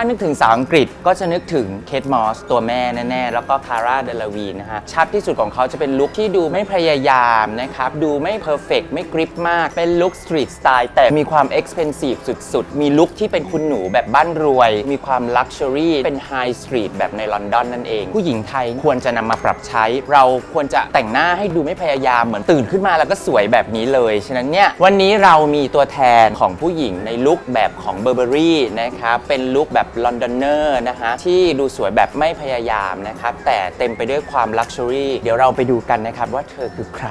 านึกถึงสาวอังกฤษก็จะนึกถึงเคทมอสตัวแม่แน่ๆ แล้วก็คาร่าเดลวีนะฮะ ชัดที่สุดของเขาจะเป็นลุคที่ดูไม่พยายามนะครับ ดูไม่เพอร์เฟกไม่กริปมาก เป็นลุคสตรีทสไตล์แต่มีความเอ็กซ์เพนซีฟสุดๆ มีลุคที่เป็นคุณหนูแบบบ้านรวย มีความลักชัวรี่เป็นไฮสตรีทแบบในลอนดอนนั่นเอง ผู้หญิงไทยควรจะนำมาปรับใช้ เราควรจะแต่งหน้าให้ดูไม่พยายามเหมือนตื่นขึ้นมาแล้วก็สวยแบบนี้เลย ฉะนั้นเนี่ยวันนี้เรามีตัวแทนของผู้หญิงในลุคแบบของเบอร์เบอรี่นะครับเป็นลุคแบบลอนดอนเนอร์นะฮะที่ดูสวยแบบไม่พยายามนะครับแต่เต็มไปด้วยความลักชัวรี่เดี๋ยวเราไปดูกันนะครับว่าเธอคือใคร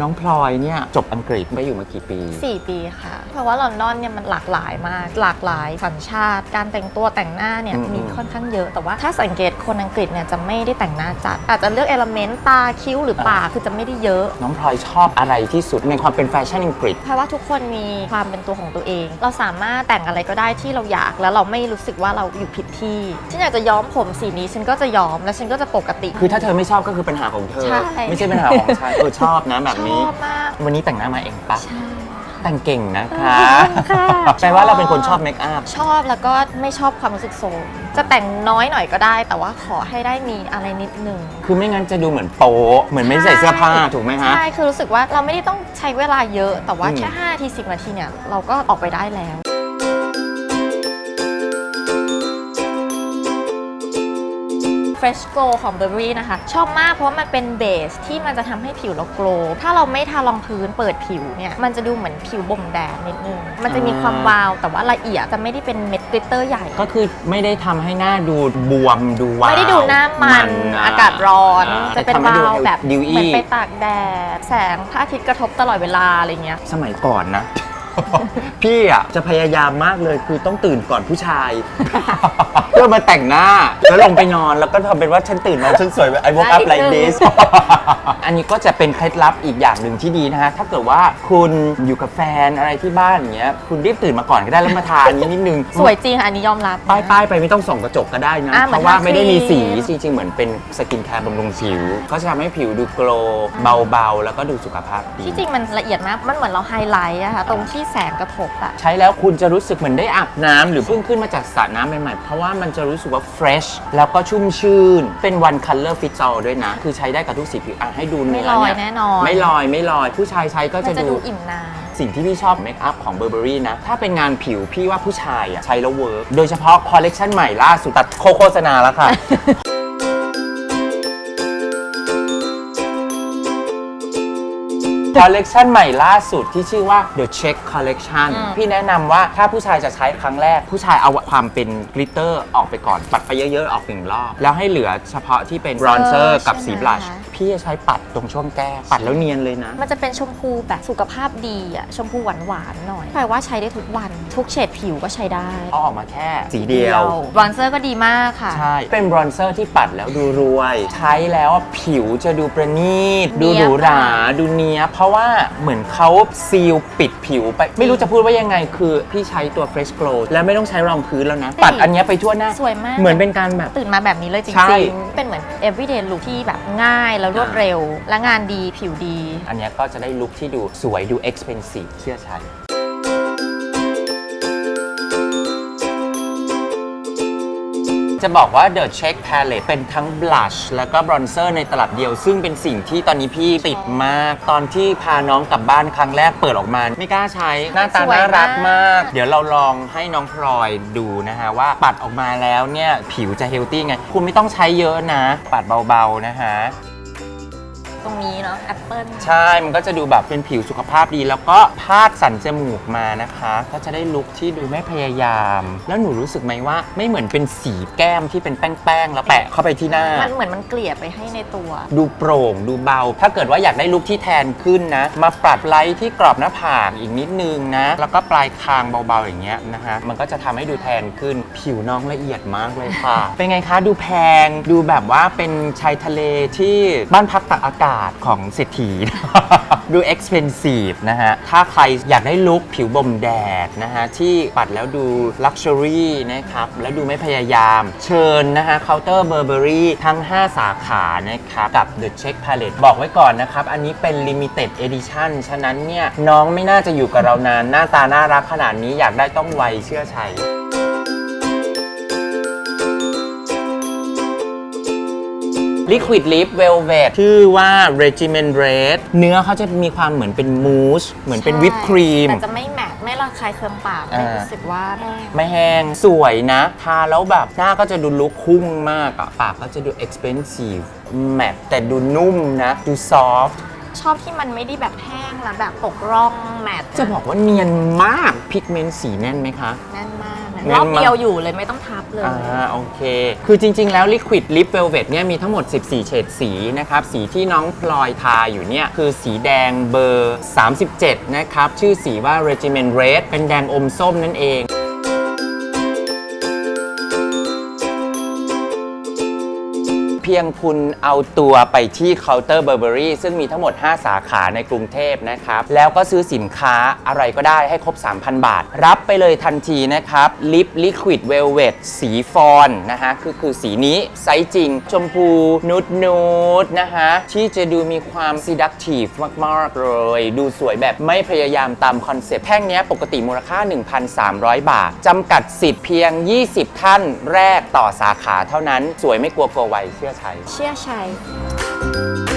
น้องพลอยเนี่ยจบอังกฤษไปอยู่มากี่ปี 4 ปีค่ะ เพราะว่าลอนดอนเนี่ยมันหลากหลายมาก หลากหลายสัญชาติ การแต่งตัวแต่งหน้าเนี่ยอืม มีค่อนข้างเยอะ แต่ว่าถ้าสังเกตคนอังกฤษเนี่ยจะไม่ได้แต่งหน้าจัด อาจจะเลือกเอลเมนต์ตาคิ้วหรือปากคือจะไม่ได้เยอะ น้องพลอยชอบอะไรที่สุดในความเป็นแฟชั่นอังกฤษ เพราะว่าทุกคนมีความเป็นตัวของตัวเอง เราสามารถแต่งอะไรก็ได้ที่เราอยาก แล้วเราไม่รู้สึกว่าเราอยู่ผิดที่ ฉันอยากจะย้อมผมสีนี้ ฉันก็จะย้อม แล้วฉันก็จะปกติ คือถ้าเธอไม่ชอบก็คือปัญหาของเธอ ใช่ ไม่ใช่ปัญหาของฉันเออชอบนะแบบนี้ชอบมาก วันนี้แต่งหน้ามาเองปะใช่ แต่งเก่งนะคะขอบคุณค่ะ แปลว่าเราเป็นคนชอบเมคอัพ ชอบแล้วก็ไม่ชอบความรู้สึกโซมจะแต่งน้อยหน่อยก็ได้ แต่ว่าขอให้ได้มีอะไรนิดนึงคือไม่งั้นจะดูเหมือนโป๊ะเหมือนไม่ใส่เสื้อผ้าถูกไหมฮะ ใช่คือรู้สึกว่าเราไม่ได้ต้องใช้เวลาเยอะ แต่ว่าอืม แค่5นาที10นาทีเนี่ยเราก็ออกไปได้แล้ว Fresh Glow ของ Burberry นะคะ ชอบมากเพราะว่ามันเป็นเบสที่มันจะทำให้ผิวเราโกลว์ถ้าเราไม่ทารองพื้นเปิดผิวเนี่ยมันจะดูเหมือนผิวบ่มแดดนิดนึง มันจะมีความวาวแต่ว่าละเอียดจะไม่ได้เป็นเม็ดกลิตเตอร์ใหญ่ ก็คือไม่ได้ทำให้หน้าดูบวมดูวาวไม่ได้ดูหน้ามันะอากาศร้อนอ่าจะเป็นทำให้วาดูวแบบดิวเหมือนอี้ไปตากแดดแสงพระอาทิตย์กระทบตลอดเวลาอะไรเงี้ยสมัยก่อนนะ พี่อะจะพยายามมากเลยคือต้องตื่นก่อนผู้ชาย เพื่อมาแต่งหน้า แล้วลงไปนอนแล้วก็ทำเป็นว่าฉันตื่นมาฉันสวยไอ้ woke up like this อันนี้ก็จะเป็นเคล็ดลับอีกอย่างหนึ่งที่ดีนะฮะ ถ้าเกิดว่าคุณอยู่กับแฟนอะไรที่บ้านอย่างเงี้ยคุณรีบตื่นมาก่อนก็ได้แล้วมาทาอันนี้นิดนึงสวยจริงค่ะอันนี้ยอมรับป้ายป้ายไปไม่ต้องส่องกระจกก็ได้นะ อะเพราะว่าเหมือนทาไม่ได้มีสีครีมจริงๆเหมือนเป็นสกินแคร์บำรุงผิวก็จะทำให้ผิวดูโกลว์เบาๆ แล้วก็ดูสุขภาพดี ที่จริงมันละเอียดมาก มันเหมือนเราไฮไลท์อะค่ะ ตรงที่แสงกระทบอะใช้แล้วคุณจะรู้สึกเหมือนได้อาบน้ำหรือเพิ่งขึ้นมาจากสระน้ำใหม่ๆ เพราะว่ามันจะรู้สึกว่า fresh แล้วก็ชุ่มชื่น เป็น one color fits all ด้วยนะ คือใช้ได้กับทุกสีผิวอะให้ดูไม่เนื้อลอยเนี่ยแน่นอน ไม่ลอยไม่ลอย ผู้ชายใช้ก็มันจะจะดู ดูอิ่มนาน สิ่งที่พี่ชอบเมคอัพของ Burberry นะ ถ้าเป็นงานผิวพี่ว่าผู้ชายอะใช้แล้วเวิร์กโดยเฉพาะคอลเลกชันใหม่ล่าสุดตัดโฆโฆษณาแล้วค่ะ คอลเลกชันใหม่ล่าสุดที่ชื่อว่า The Check Collection อืมพี่แนะนำว่าถ้าผู้ชายจะใช้ครั้งแรก ผู้ชายเอาความเป็นกลิตเตอร์ออกไปก่อน ปัดไปเยอะๆ ออกหนึ่งรอบ แล้วให้เหลือเฉพาะที่เป็นบรอนเซอร์กับสีบลัช พี่จะใช้ปัดตรงช่วงแก้มปัดแล้วเนียนเลยนะ มันจะเป็นชมพูแบบสุขภาพดีอะชมพูหวานหวานๆหน่อยแปลว่าใช้ได้ทุกวัน ทุกเฉดผิวก็ใช้ได้เอาออกมาแค่สีเดียว บรอนเซอร์ก็ดีมากค่ะ ใช่ เป็นบรอนเซอร์ที่ปัดแล้วดูรวย ใช้แล้วผิวจะดูประณีต ดูเนี๊หยบรูหราอะดูเนี้ยบเพราะว่าเหมือนเขาซีลปิดผิวไป ไม่รู้จะพูดว่ายังไง คือพี่ใช้ตัว Fresh Glow แล้วไม่ต้องใช้รองพื้นแล้วนะ ปัดอันเนี้ยไปทั่วหน้า สวยมาก เหมือนเป็นการแบบ ตื่นมาแบบนี้เลยจใช่ริงๆ เป็นเหมือน everyday look ที่แบบง่ายแล้วรวดเร็ว และงานดีผิวดี อันเนี้ยก็จะได้ลุคที่ดูสวยดู expensive เชื่อชั จะบอกว่า The Check Palette เป็นทั้ง blush แล้วก็ bronzer ในตลับเดียว ซึ่งเป็นสิ่งที่ตอนนี้พี่ติดมาก ตอนที่พาน้องกลับบ้านครั้งแรกเปิดออกมา ไม่กล้าใช้ หน้าตาสวยน่ารักมากมาก เดี๋ยวเราลองให้น้องพลอยดูนะฮะ ว่าปัดออกมาแล้วเนี่ย ผิวจะเฮลตี้ไง คุณไม่ต้องใช้เยอะนะ ปัดเบาๆนะฮะ ตรงนี้เนาะแอปเปิลใช่ มันก็จะดูแบบเป็นผิวสุขภาพดี แล้วก็พาดสันจมูกมานะคะ ก็จะได้ลุคที่ดูไม่พยายาม แล้วหนูรู้สึกไหมว่า ไม่เหมือนเป็นสีแก้มที่เป็นแป้งๆแล้วแปะเข้าไปที่หน้า มันเหมือนมันเกลี่ยไปให้ในตัว ดูโปร่งดูเบา ถ้าเกิดว่าอยากได้ลุคที่แทนขึ้นนะ มาปรับไลท์ที่กรอบหน้าผากอีกนิดนึงนะ แล้วก็ปลายคางเบาๆอย่างเงี้ยนะฮะมันก็จะทำให้ดูแทนขึ้น ผิวน้องละเอียดมากเลยค่ะ เป็นไงคะดูแพง ดูแบบว่าเป็นชายทะเลที่บ้านพักตากอากาสตร์ของเศรษฐี ดู expensive นะฮะ ถ้าใครอยากได้ลุคผิวบ่มแดดนะฮะ ที่ปัดแล้วดู luxury นะครับ แล้วดูไม่พยายาม เชิญนะฮะเคาน์เตอร์ Burberry ทั้ง 5 สาขานะครับ กับ The Check Palette บอกไว้ก่อนนะครับ อันนี้เป็น limited edition ฉะนั้นเนี่ย น้องไม่น่าจะอยู่กับเรานาน หน้าตาน่ารักขนาดนี้อยากได้ต้องไวเชื่อชั Liquid Lip Velvet ชื่อว่า Regiment Red เนื้อเขาจะมีความเหมือนเป็นมูส เหมือนเป็นวิปครีม แต่จะไม่แมทไม่ระคายเคืองปากไม่อ่ารู้สึกว่าแห้งไม่แห้ง สวยนะ ทาแล้วแบบหน้าก็จะดูลุคคุ้งมากอะปากก็จะดู expensive แมทแต่ดูนุ่มนะ ดู soft ชอบที่มันไม่ได้แบบแห้งแล้วแบบปกร่องแมทจะบอกว่าเนียนมากพิกเมนต์สีแน่นไหมคะ แน่นมากนะแน่นมาก รอบเดียวอยู่เลยไม่ต้องทับเลย อ่าโอเค คือจริง ๆ แล้ว Liquid Lip Velvet เนี่ยมีทั้งหมด 14 เฉดสีนะครับ สีที่น้องพลอยทาอยู่เนี่ย คือสีแดงเบอร์ 37 นะครับ ชื่อสีว่า Regiment Red เป็นแดงอมส้มนั่นเอง พียงคุณเอาตัวไปที่เคาน์เตอร์เบอร์เบอรี่ซึ่งมีทั้งหมด 5 สาขาในกรุงเทพนะครับ แล้วก็ซื้อสินค้าอะไรก็ได้ให้ครบ 3,000 บาท รับไปเลยทันทีนะครับ ลิปลิควิดเวลเวตสีฟอนนะฮะคือคือสีนี้ ไซส์จริง ชมพูนูดนูดนะฮะ ที่จะดูมีความ seductive มาก ๆ เลย ดูสวยแบบไม่พยายามตามคอนเซ็ปต์แท่งนี้ปกติมูลค่า 1,300 บาทจำกัดสิทธิ์เพียง 20 ท่านแรกต่อสาขาเท่านั้นสวยไม่กลัวกลัวไวเชื่อชัย เชื่อชัย